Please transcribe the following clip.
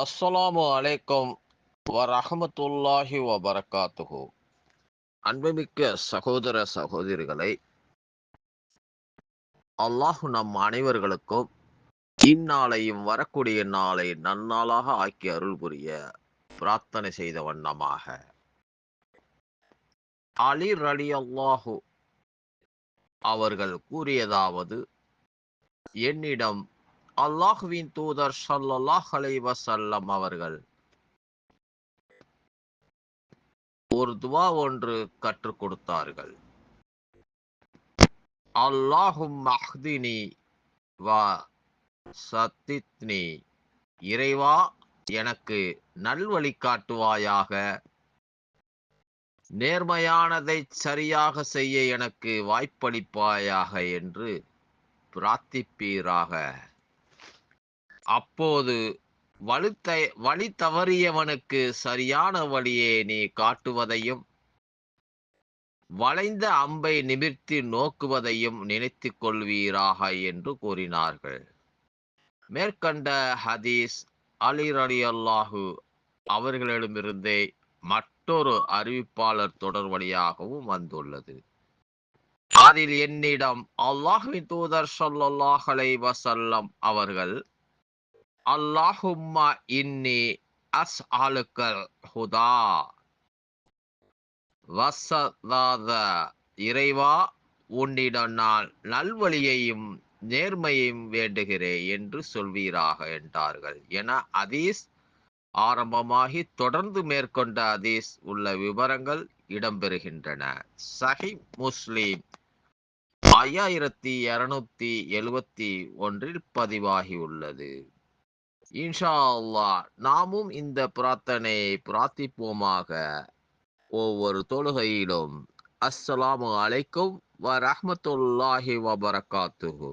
அஸ்ஸலாமு அலைக்கும் வரஹமத்துல்லாஹி வபரகாத்துஹு. அன்புமிக்க சகோதர சகோதரிகளை அல்லாஹு நம் அனைவர்களுக்கும் இந்நாளையும் வரக்கூடிய நாளை நன்னாளாக ஆக்கி அருள் புரிய பிரார்த்தனை செய்த வண்ணமாக. அலி ரலி அல்லாஹு அவர்கள் கூறியதாவது என்னிடம் அல்லாஹுவின் தூதர் சல்லாஹ் அலைஹி வஸல்லம் அவர்கள். ஒரு துவா ஒன்று கற்றுக் கொடுத்தார்கள். அல்லாஹும் மஹ்தினி வா சத்தித்னி. இறைவா எனக்கு நல்வழி காட்டுவாயாக. நேர்மையானதை சரியாக செய்ய எனக்கு வாய்ப்பளிப்பாயாக என்று பிரார்த்திப்பீராக. அப்போது வலுத்த வழி தவறியவனுக்கு சரியான வழியே நீ காட்டுவதையும் வளைந்த அம்பை நிமிர்த்தி நோக்குவதையும் நினைத்து கொள்வீராக என்று கூறினார்கள். மேற்கண்ட ஹதீஸ் அலி அலி அல்லாஹு அவர்களிடமிருந்தே மற்றொரு அறிவிப்பாளர் தொடர் வழியாகவும் வந்துள்ளது. அதில் என்னிடம் அல்லாஹுவின் தூதர் சொல்லல்லாஹலை வசல்லம் அவர்கள் அல்லாஹும்மா இன்னி அஸ் ஆளுக்கள் ஹுதா வசதாத இறைவா உன்னிடம் நான் நல்வழியையும் நேர்மையையும் வேண்டுகிறேன் என்று சொல்வீராக என்றார்கள். என அதீஸ் ஆரம்பமாகி தொடர்ந்து மேற்கொண்ட அதீஸ் உள்ள விவரங்கள் இடம்பெறுகின்றன. சஹி முஸ்லீம் ஐயாயிரத்தி இருநூத்தி எழுவத்தி ஒன்றில் பதிவாகியுள்ளது. இன்ஷா அல்லாஹ் நாமும் இந்த பிரார்த்தனையை பிரார்த்திப்போமாக ஒவ்வொரு தொழுகையிலும். அஸ்ஸலாமு அலைக்கும் வ ரஹ்மத்துல்லாஹி வபரகாத்துஹு.